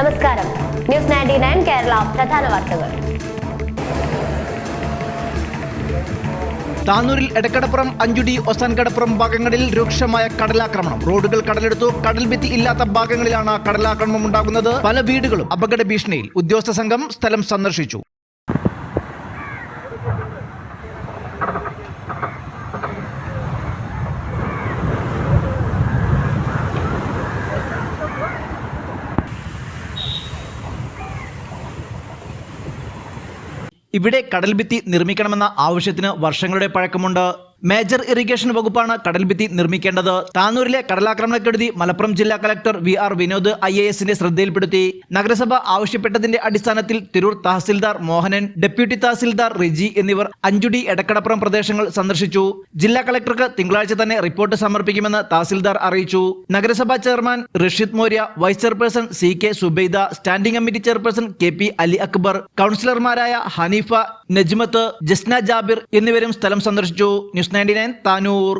നമസ്കാരം. News ninety nine Kerala പ്രധാന വാർത്തകൾ. താനൂരിൽ എടക്കടപ്പുറം അഞ്ചുടി ഒസാൻകടപ്പുറം ഭാഗങ്ങളിൽ രൂക്ഷമായ കടലാക്രമണം. റോഡുകൾ കടലെടുത്തു കടൽഭിത്തി ഇല്ലാത്ത ഭാഗങ്ങളിലാണ് കടലാക്രമണം ഉണ്ടാകുന്നത്. പല വീടുകളും അപകട ഭീഷണിയിൽ ഉദ്യോഗസ്ഥ സംഘം സ്ഥലം സന്ദർശിച്ചു. ഇവിടെ കടൽഭിത്തി നിർമ്മിക്കണമെന്ന ആവശ്യത്തിന് വർഷങ്ങളുടെ പഴക്കമുണ്ട്. മേജർ ഇറിഗേഷൻ വകുപ്പാണ് കടൽഭിത്തി നിർമ്മിക്കേണ്ടത്. താനൂരിലെ കടലാക്രമണക്കെടുതി മലപ്പുറം ജില്ലാ collector V R Vinod I A എസിന്റെ ശ്രദ്ധയിൽപ്പെടുത്തി. നഗരസഭ ആവശ്യപ്പെട്ടതിന്റെ അടിസ്ഥാനത്തിൽ തിരൂർ തഹസിൽദാർ മോഹനൻ ഡെപ്യൂട്ടി തഹസിൽദാർ റിജി എന്നിവർ അഞ്ചുടി എടക്കടപ്പുറം പ്രദേശങ്ങൾ സന്ദർശിച്ചു. ജില്ലാ കളക്ടർക്ക് തിങ്കളാഴ്ച തന്നെ റിപ്പോർട്ട് സമർപ്പിക്കുമെന്ന് തഹസിൽദാർ അറിയിച്ചു. നഗരസഭാ chairman Rasheed Maurya vice chairperson C K Subaida standing committee chairperson K P Ali Akbar കൌൺസിലർമാരായ Haneefa Najmath Jasna Jabir എന്നിവരും സ്ഥലം സന്ദർശിച്ചു. News ninety nine Tanur.